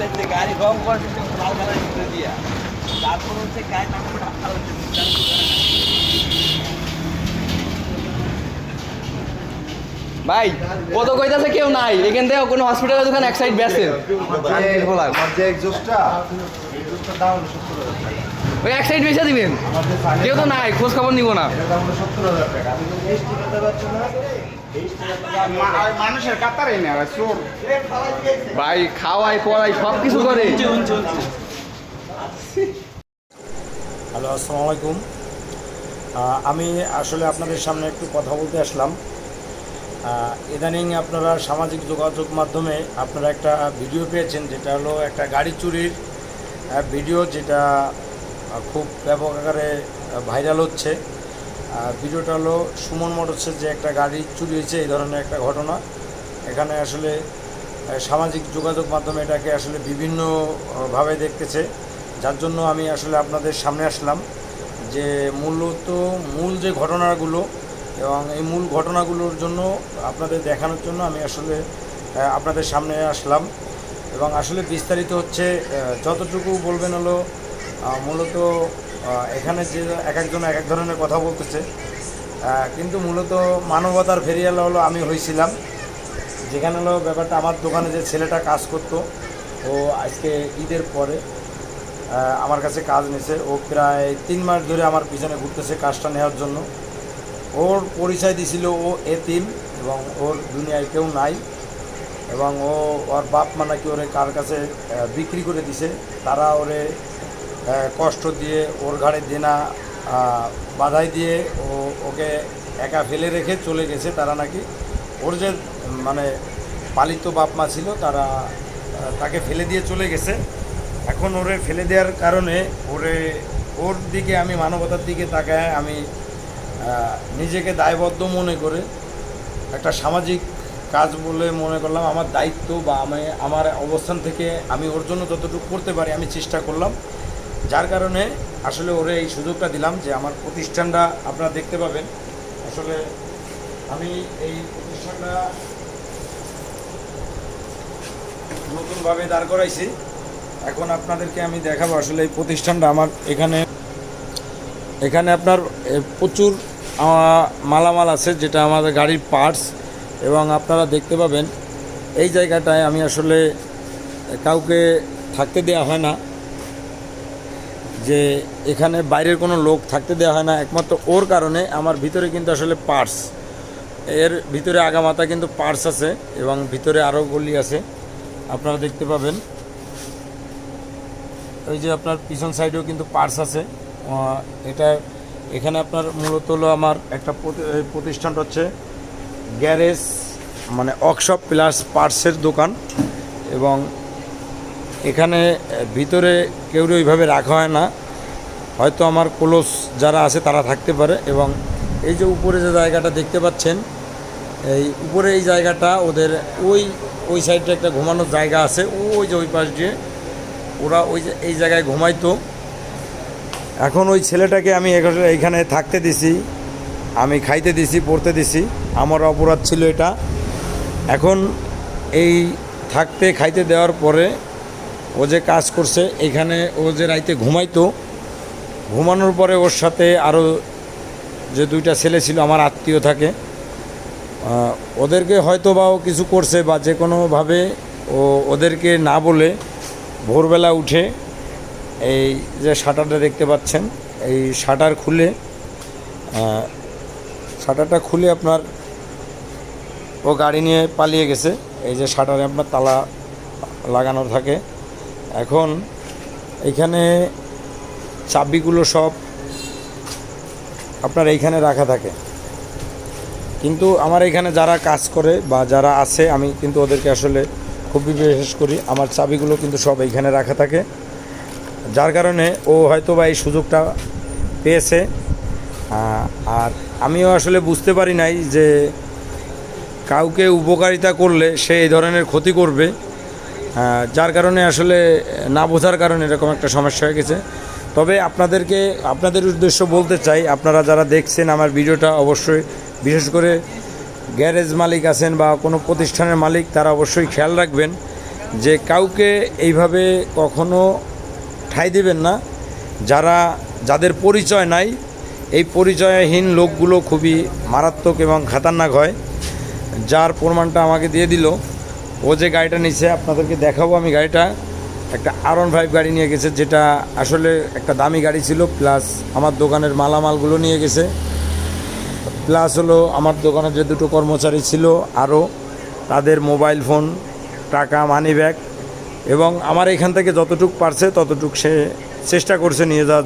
লেগেছে গাড়ি সিস্টেম লাল কালার দিয়া। তারপর হচ্ছে গায়ে ভাই কত কইতাছে কেউ নাই। এখান থেকে কোনো হসপিটালের দোকান এক সাইড বেসে ওই এক সাইড বেচে দিবেন। কেউ তো নাই খোঁজ খবর নিব না। মানুষের কাতারে নেওয়া চোর। ভাই খাওয়াই পড়াই সব কিছু করে। হ্যালো আসসালামু আলাইকুম আমি আসলে আপনাদের সামনে একটু কথা বলতে আসলাম। ইদানিং আপনারা সামাজিক যোগাযোগ মাধ্যমে আপনারা একটা ভিডিও পেয়েছেন, যেটা হলো একটা গাড়ি চুরির ভিডিও, যেটা খুব ব্যাপক আকারে ভাইরাল হচ্ছে। ভিডিওটা হলো সুমন মোটরসের যে একটা গাড়ি চুরি হয়েছে, এই ধরনের একটা ঘটনা। এখানে আসলে সামাজিক যোগাযোগ মাধ্যমে এটাকে আসলে বিভিন্নভাবে দেখতেছে। যার জন্য আমি আসলে আপনাদের সামনে আসলাম যে মূলত মূল যে ঘটনাগুলো এবং এই মূল ঘটনাগুলোর জন্য আপনাদের দেখানোর জন্য আমি আসলে আপনাদের সামনে আসলাম। এবং আসলে বিস্তারিত হচ্ছে যতটুকু বলবেন হলো মূলত এখানে যে এক একজন এক এক ধরনের কথা বলতেছে। কিন্তু মূলত মানবতার ফেরিয়াল হলো আমি হয়েছিলাম যেখানে হলো ব্যাপারটা আমার দোকানে যে ছেলেটা কাজ করতো, ও আজকে ঈদের পরে আমার কাছে কাজ নিয়েছে ও প্রায় তিন মাস ধরে আমার পিছনে ঘুরতেছে কাজটা নেওয়ার জন্য। ওর পরিচয় দিছিল ও এতিম এবং ওর দুনিয়ায় কেউ নাই। এবং ও ওর বাপ মা নাকি ওরে কার কাছে বিক্রি করে দিছে। তারা ওরে কষ্ট দিয়ে ওর ঘাড়ে দেনা বাধাই দিয়ে ও ওকে একা ফেলে রেখে চলে গেছে। তারা নাকি ওর যে মানে পালিত বাপ মা ছিল, তারা তাকে ফেলে দিয়ে চলে গেছে। এখন ওরে ফেলে দেওয়ার কারণে ওরে, ওর দিকে আমি, মানবতার দিকে তাকায় আমি নিজেকে দায়বদ্ধ মনে করে একটা সামাজিক কাজ বলে মনে করলাম। আমার দায়িত্ব বা আমি, আমার অবস্থান থেকে আমি ওর জন্য যতটুকু করতে পারি, আমি চেষ্টা করলাম। যার কারণে আসলে ওরে এই সুযোগটা দিলাম যে আমার প্রতিষ্ঠানটা আপনারা দেখতে পাবেন। আসলে আমি এই প্রতিষ্ঠানটা নতুনভাবে দাঁড় করাইছি। এখন আপনাদেরকে আমি দেখাবো আসলে এই প্রতিষ্ঠানটা আমার এখানে এখানে আপনার প্রচুর মালামাল আছে যেটা আমাদের গাড়ির পার্টস এবং আপনারা দেখতে পাবেন। এই জায়গাটায় আমি আসলে কাউকে থাকতে দেওয়া হয় না। যে এখানে বাইরের কোনো লোক থাকতে দেওয়া হয় না, একমাত্র ওর কারণে আমার ভিতরে কিন্তু আসলে পার্স। এর ভিতরে আগামাতা কিন্তু পার্স আছে এবং ভিতরে আরও গলি আছে। আপনারা দেখতে পাবেন। ওই যে আপনার পিছন সাইডেও কিন্তু পার্স আছে। এটা এখানে আপনার মূলত হলো আমার একটা প্রতি- প্রতিষ্ঠানটা হচ্ছে গ্যারেজ মানে ওয়ার্কশপ প্লাস পার্সের দোকান এবং এখানে ভিতরে কেউ ওইভাবে রাখা হয় না। হয়তো আমার ক্লোজ যারা আছে তারা থাকতে পারে এবং এই যে উপরে যে জায়গাটা দেখতে পাচ্ছেন, এই উপরে এই জায়গাটা ওদের ওই ওই সাইডে একটা ঘুমানোর জায়গা আছে, ওই যে ওই পাশ দিয়ে ওরা ওই এই জায়গায় ঘুমাইতো। এখন ওই ছেলেটাকে আমি এখানে- থাকতে দিছি, আমি খাইতে দিছি, পড়তে দিছি, আমার অপরাধ ছিল এটা। এখন এই থাকতে, খাইতে দেওয়ার পরে ও যে কাজ করছে, এখানে ও যে রাইতে ঘুমাইতো, ঘুমানোর পরে ওর সাথে আরও যে দুইটা ছেলে ছিল, আমার আত্মীয় থাকে ওদেরকে হয়তো বা ও কিছু করছে বা যে কোনোভাবে ও ওদেরকে না বলে ভোরবেলা উঠে এই যে শাটারটা দেখতে পাচ্ছেন, এই শাটার খুলে শাটারটা খুলে আপনার ও গাড়ি নিয়ে পালিয়ে গেছে, এই যে শাটারে আপনার তালা লাগানো থাকে। এখন এখানে চাবিগুলো সব আপনার এইখানে রাখা থাকে। কিন্তু আমার এখানে যারা কাজ করে বা যারা আছে, আমি কিন্তু ওদেরকে আসলে খুবই বিশেষ করি, আমার চাবিগুলো কিন্তু সব এইখানে রাখা থাকে। যার কারণে ও হয়তো বা এই সুযোগটা পেয়েছে। আর আমিও আসলে বুঝতে পারি নাই যে কাউকে উপকারিতা করলে সে এই ধরনের ক্ষতি করবে। যার কারণে আসলে না বোঝার কারণে এরকম একটা সমস্যা হয়ে গেছে। তবে আপনাদেরকে, আপনাদের উদ্দেশ্য বলতে চাই, আপনারা যারা দেখছেন আমার ভিডিওটা, অবশ্যই বিশেষ করে গ্যারেজ মালিক আছেন বা কোনো প্রতিষ্ঠানের মালিক, তারা অবশ্যই খেয়াল রাখবেন যে কাউকে এইভাবে কখনো ঠাই দেবেন না। যারা, যাদের পরিচয় নাই, এই পরিচয়হীন লোকগুলো খুবই মারাত্মক এবং খাতারনাক হয়, যার প্রমাণটা আমাকে দিয়ে দিল। ও যে গাড়িটা নিছে, আপনাদেরকে দেখাবো আমি গাড়িটা। একটা আর ওয়ান ফাইভ গাড়ি নিয়ে গেছে, যেটা আসলে একটা দামি গাড়ি ছিল প্লাস আমার দোকানের মালামালগুলো নিয়ে গেছে। প্লাস হলো আমার দোকানের যে দুটো কর্মচারী ছিল, আরও তাদের মোবাইল ফোন টাকা মানি ব্যাগ এবং আমার এখান থেকে যতটুক পারছে, ততটুক সে চেষ্টা করছে নিয়ে যাওয়ার